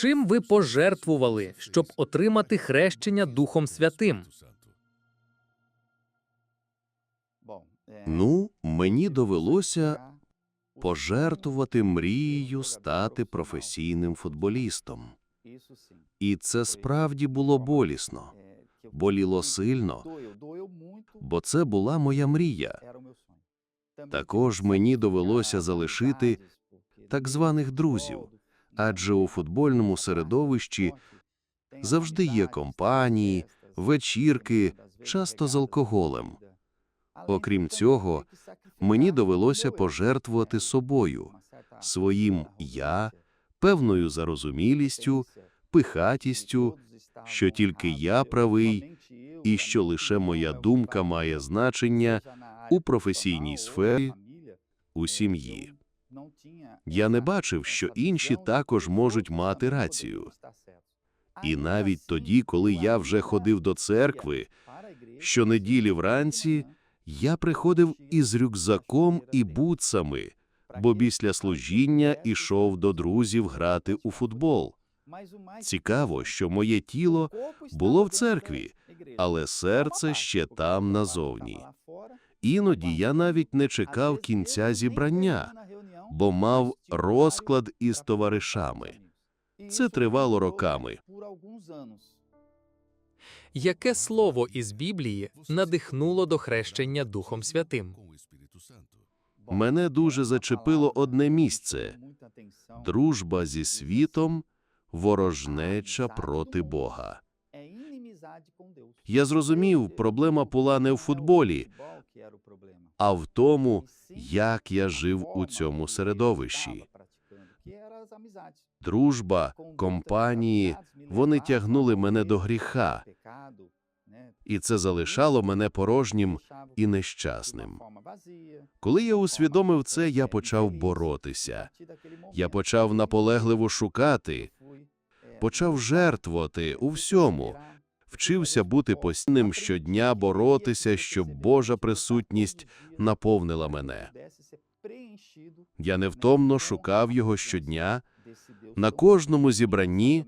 Чим ви пожертвували, щоб отримати хрещення Духом Святим? Ну, мені довелося пожертвувати мрією стати професійним футболістом. І це справді було болісно, боліло сильно, бо це була моя мрія. Також мені довелося залишити так званих друзів, адже у футбольному середовищі завжди є компанії, вечірки, часто з алкоголем. Окрім цього, мені довелося пожертвувати собою, своїм я, певною зарозумілістю, пихатістю, що тільки я правий, і що лише моя думка має значення у професійній сфері, у сім'ї. Я не бачив, що інші також можуть мати рацію. І навіть тоді, коли я вже ходив до церкви, щонеділі вранці я приходив із рюкзаком і бутсами, бо після служіння ішов до друзів грати у футбол. Цікаво, що моє тіло було в церкві, але серце ще там назовні. Іноді я навіть не чекав кінця зібрання, бо мав розклад із товаришами. Це тривало роками. Яке слово із Біблії надихнуло до хрещення Духом Святим? Мене дуже зачепило одне місце дружба зі світом, ворожнеча проти Бога. Я зрозумів, проблема була не в футболі, а в тому, як я жив у цьому середовищі. Дружба, компанії, вони тягнули мене до гріха, і це залишало мене порожнім і нещасним. Коли я усвідомив це, я почав боротися. Я почав наполегливо шукати, почав жертвувати у всьому, вчився бути постійним щодня, боротися, щоб Божа присутність наповнила мене. Я невтомно шукав його щодня. На кожному зібранні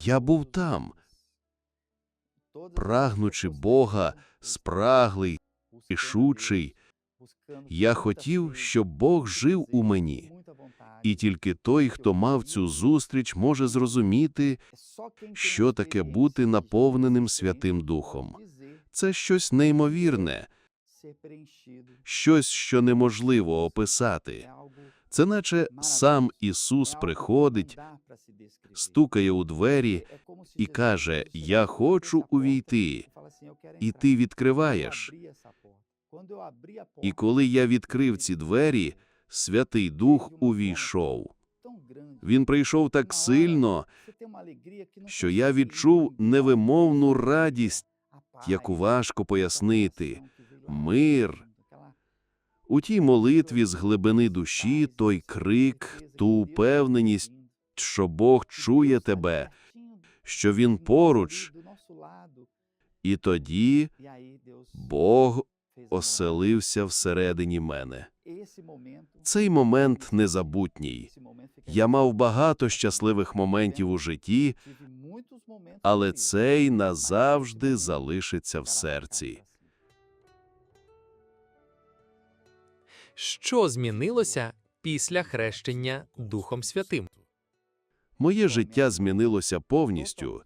я був там, прагнучи Бога, спраглий, рішучий. Я хотів, щоб Бог жив у мені. І тільки той, хто мав цю зустріч, може зрозуміти, що таке бути наповненим Святим Духом. Це щось неймовірне, щось, що неможливо описати. Це наче сам Ісус приходить, стукає у двері і каже: Я хочу увійти. І ти відкриваєш. І коли я відкрив ці двері, Святий Дух увійшов. Він прийшов так сильно, що я відчув невимовну радість, яку важко пояснити, мир. У тій молитві з глибини душі той крик, ту упевненість, що Бог чує тебе, що Він поруч, і тоді Бог оселився всередині мене. Цей момент незабутній. Я мав багато щасливих моментів у житті, але цей назавжди залишиться в серці. Що змінилося після хрещення Духом Святим? Моє життя змінилося повністю.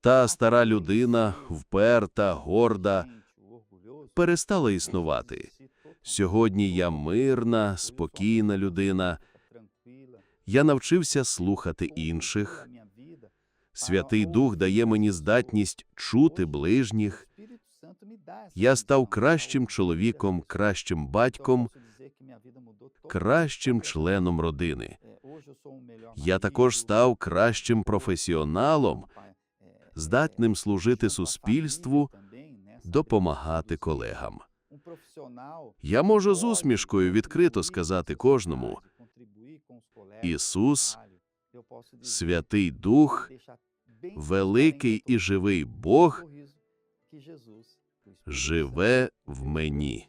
Та стара людина, вперта, горда, перестала існувати. Сьогодні я мирна, спокійна людина. Я навчився слухати інших. Святий Дух дає мені здатність чути ближніх. Я став кращим чоловіком, кращим батьком, кращим членом родини. Я також став кращим професіоналом, здатним служити суспільству, допомагати колегам. Я можу з усмішкою відкрито сказати кожному: Ісус, Святий Дух, великий і живий Бог живе в мені.